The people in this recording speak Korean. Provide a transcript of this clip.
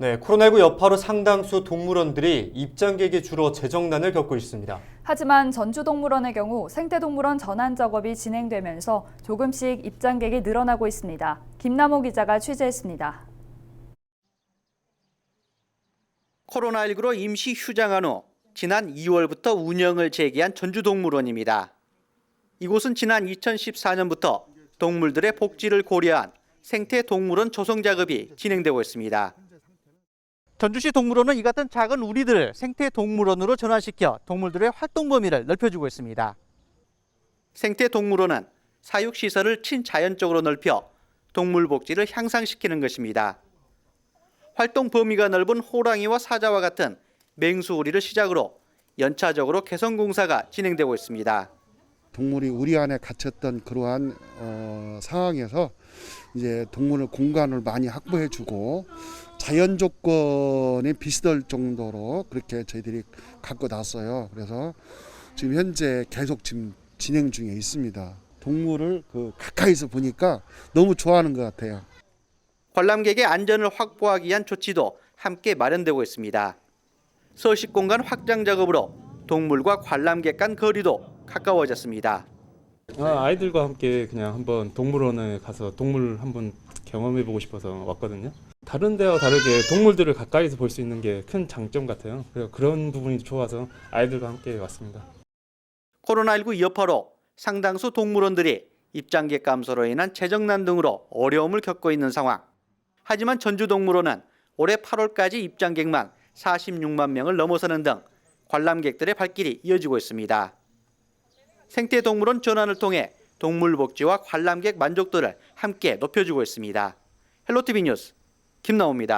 네, 코로나19 여파로 상당수 동물원들이 입장객이 줄어 재정난을 겪고 있습니다. 하지만 전주동물원의 경우 생태동물원 전환 작업이 진행되면서 조금씩 입장객이 늘어나고 있습니다. 김남호 기자가 취재했습니다. 코로나19로 임시 휴장한 후 지난 2월부터 운영을 재개한 전주동물원입니다. 이곳은 지난 2014년부터 동물들의 복지를 고려한 생태동물원 조성 작업이 진행되고 있습니다. 전주시 동물원은 이 같은 작은 우리들을 생태 동물원으로 전환시켜 동물들의 활동 범위를 넓혀주고 있습니다. 생태 동물원은 사육 시설을 친자연적으로 넓혀 동물 복지를 향상시키는 것입니다. 활동 범위가 넓은 호랑이와 사자와 같은 맹수우리를 시작으로 연차적으로 개선 공사가 진행되고 있습니다. 동물이 우리 안에 갇혔던 그러한 어, 상황에서 이제 동물을 공간을 많이 확보해주고 자연 조건에 비슷할 정도로 그렇게 저희들이 갖고 났어요. 그래서 지금 현재 계속 지금 진행 중에 있습니다. 동물을 그 가까이서 보니까 너무 좋아하는 것 같아요. 관람객의 안전을 확보하기 위한 조치도 함께 마련되고 있습니다. 서식 공간 확장 작업으로 동물과 관람객 간 거리도 가까워졌습니다. 아, 아이들과 함께 그냥 한번 동물원에 가서 동물 한번 경험해보고 싶어서 왔거든요. 다른 데와 다르게 동물들을 가까이서 볼 수 있는 게 큰 장점 같아요. 그래서 그런 부분이 좋아서 아이들과 함께 왔습니다. 코로나19 여파로 상당수 동물원들이 입장객 감소로 인한 재정난 등으로 어려움을 겪고 있는 상황. 하지만 전주동물원은 올해 8월까지 입장객만 46만 명을 넘어서는 등 관람객들의 발길이 이어지고 있습니다. 생태동물원 전환을 통해 동물 복지와 관람객 만족도를 함께 높여주고 있습니다. 헬로티비 뉴스 김나옵니다.